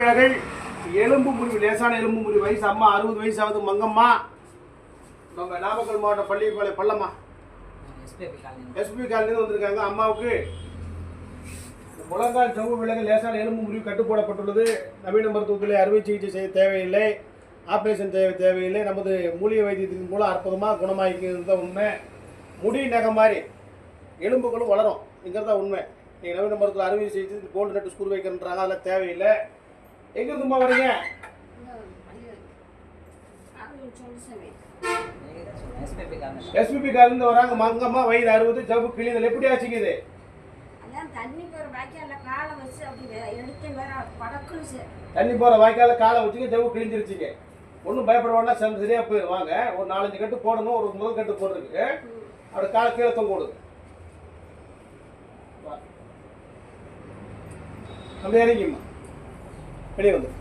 தமிழர்கள் எலும்பு முறிவு லேசான எலும்பு முறிவு. வயசு அம்மா அறுபது வயசு ஆகுது மங்கம்மா. நம்ம நாமக்கல் மாவட்டம் பள்ளிப்பாளையம் பள்ளம்மா. காலனி எஸ்பி காலனிலேருந்து வந்திருக்காங்க அம்மாவுக்கு. முழங்கால் சவு விலகு லேசான எலும்பு முறிவு கட்டுப்போடப்பட்டுள்ளது நவீன மருத்துவத்தில் அறுவை சிகிச்சை செய்ய தேவையில்லை. ஆப்ரேஷன் தேவை தேவையில்லை. நமது மூலிகை வைத்தியத்தின் மூலம் அற்புதமாக குணமாக்கிறது தான் உண்மை. முடி நகை மாதிரி எலும்புகளும் வளரும். இங்கிறதா உண்மை. நீங்கள் நவீன மருத்துவ அறுவை சிகிச்சை கோல்டு நட்டு ஸ்கூல் வைக்கிறன்றாங்க. அதெல்லாம் தேவையில்லை. எங்கிருந்துமா வரீங்க? எஸ்பிபி காலனி எஸ்பிபி வராங்க. மங்கம்மா வயது அறுபது ஜவ்வு கிளிதல் எப்படி ஆச்சுங்க இது? தண்ணி போற வாய்க்கால காலை வச்சுங்க ஜவு ஜவ்வு கிழிஞ்சிருச்சுங்க. ஒன்றும் பயப்பட வேண்டாம். சரியா சரியாக வாங்க. ஒரு நாலஞ்சு கட்டு போடணும். ஒரு முதல் கட்டு போடுறதுக்கு அப்படி காலை கீழே தொங்க விடுது அப்படியே இறங்கிம்மா. Öyle olur.